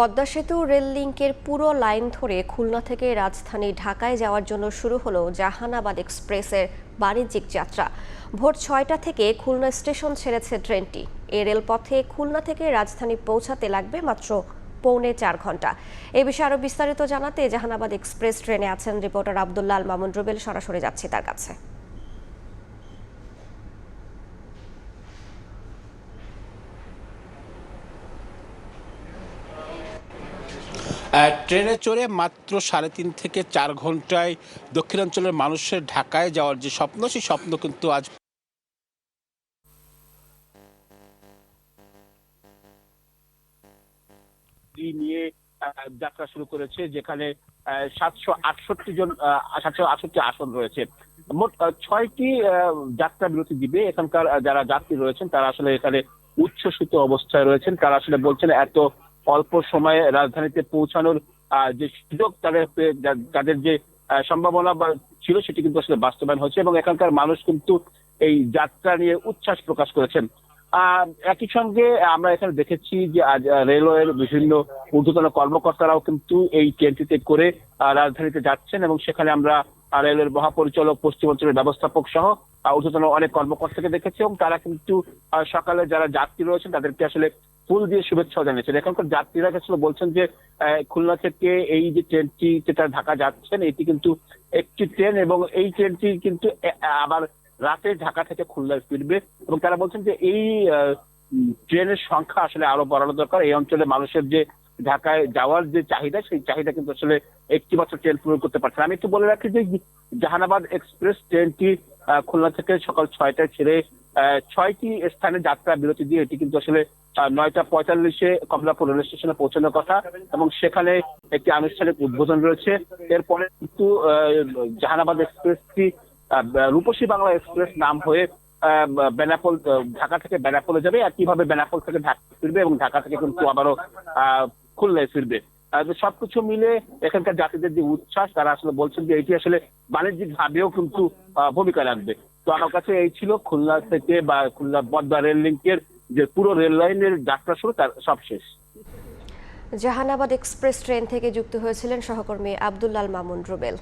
পদ্মা সেতু রেল লিংকের পুরো লাইন ধরে খুলনা থেকে রাজধানী ঢাকায় যাওয়ার জন্য শুরু হলো জাহানাবাদ এক্সপ্রেসের বাণিজ্যিক যাত্রা। ভোর ছয়টা থেকে খুলনা স্টেশন ছেড়েছে ট্রেনটি। এ রেলপথে খুলনা থেকে রাজধানী পৌঁছাতে লাগবে মাত্র পৌনে চার ঘণ্টা। এ বিষয়ে আরও বিস্তারিত জানাতে জাহানাবাদ এক্সপ্রেস ট্রেনে আছেন রিপোর্টার আবদুল্লাহ আল মামুন রুবেল। সরাসরি যাচ্ছি তার কাছে। ট্রেনে চড়ে মাত্র সাড়ে তিন থেকে চার ঘন্টায় দক্ষিণাঞ্চলের মানুষের ঢাকায় যাওয়ার যে স্বপ্ন, সেই স্বপ্ন কিন্তু আজ নিয়ে যাত্রা শুরু করেছে, যেখানে সাতশো আটষট্টি জন সাতশো আটষট্টি আসন রয়েছে। মোট ছয়টি যাত্রা বিরতি দিবে। এখানকার যারা যাত্রী রয়েছেন, তারা আসলে এখানে উচ্ছ্বসিত অবস্থায় রয়েছেন। তারা আসলে বলছেন, এত অল্প সময়ে রাজধানীতে পৌঁছানোর যে সুযোগ তাদের তাদের যে সম্ভাবনা বা ছিল সেটি কিন্তু আসলে বাস্তবায়ন হয়েছে এবং এখানকার মানুষ কিন্তু এই যাত্রা নিয়ে উচ্ছ্বাস প্রকাশ করেছেন। একই সঙ্গে আমরা এখানে দেখেছি যে আজ রেলওয়ের বিভিন্ন ঊর্ধ্বতন কর্মকর্তারাও কিন্তু এই ট্রেনটিতে করে রাজধানীতে যাচ্ছেন এবং সেখানে আমরা রেলের মহাপরিচালক পশ্চিমাঞ্চলের ব্যবস্থাপক সহ ঊর্ধ্বতন অনেক কর্মকর্তাকে দেখেছি এবং তারা কিন্তু সকালে যারা যাত্রী রয়েছেন তাদেরকে আসলে ফুল দিয়ে শুভেচ্ছা জানিয়েছেন এখানকার যাত্রীরা আসলে বলছেন যে খুলনা থেকে এই যে ট্রেনটি যেটা ঢাকা যাচ্ছেন, এটি কিন্তু একটি ট্রেন এবং এই ট্রেনটি কিন্তু আবার রাতে ঢাকা থেকে খুলনায় ফিরবে এবং তারা বলছেন যে এই ট্রেনের সংখ্যা আসলে আরও বাড়ানো দরকার এই অঞ্চলে মানুষের যে ঢাকায় যাওয়ার যে চাহিদা, সেই চাহিদা কিন্তু আসলে একটি মাত্র ট্রেন পূরণ করতে পারছে। আমি একটু বলে রাখি যে জাহানাবাদ এক্সপ্রেস ট্রেনটি খুলনা থেকে সকাল ছয়টায় ছেড়ে ছয়টি স্থানে যাত্রা বিরতি দিয়ে এটি কিন্তু আসলে নয়টা পঁয়তাল্লিশে কমলাপুর রেল স্টেশনে পৌঁছানোর কথা এবং সেখানে একটি আনুষ্ঠানিক উদ্বোধন রয়েছে। এরপরে কিন্তু জাহানাবাদ এক্সপ্রেসটি রূপসী বাংলা এক্সপ্রেস নাম হয়ে বেনাপোল ঢাকা থেকে বেনাপোলে যাবে। একইভাবে বেনাপোল থেকে ঢাকা ফিরবে এবং ঢাকা থেকে কিন্তু আবারও খুলনায় ফিরবে। সবকিছু মিলে এখানকার যাত্রীদের যে উচ্ছ্বাস, তারা আসলে বলছেন যে এটি আসলে বাণিজ্যিক ভাবেও কিন্তু ভূমিকা রাখবে। তো আমার কাছে এই ছিল খুলনা থেকে বা খুলনা পদ্মা রেল লিঙ্কের যে পুরো রেল লাইনের যাত্রা শুরু, তার সব শেষ। জাহানাবাদ এক্সপ্রেস ট্রেন থেকে যুক্ত হয়েছিলেন সহকর্মী আবদুল্লাল মামুন রুবেল।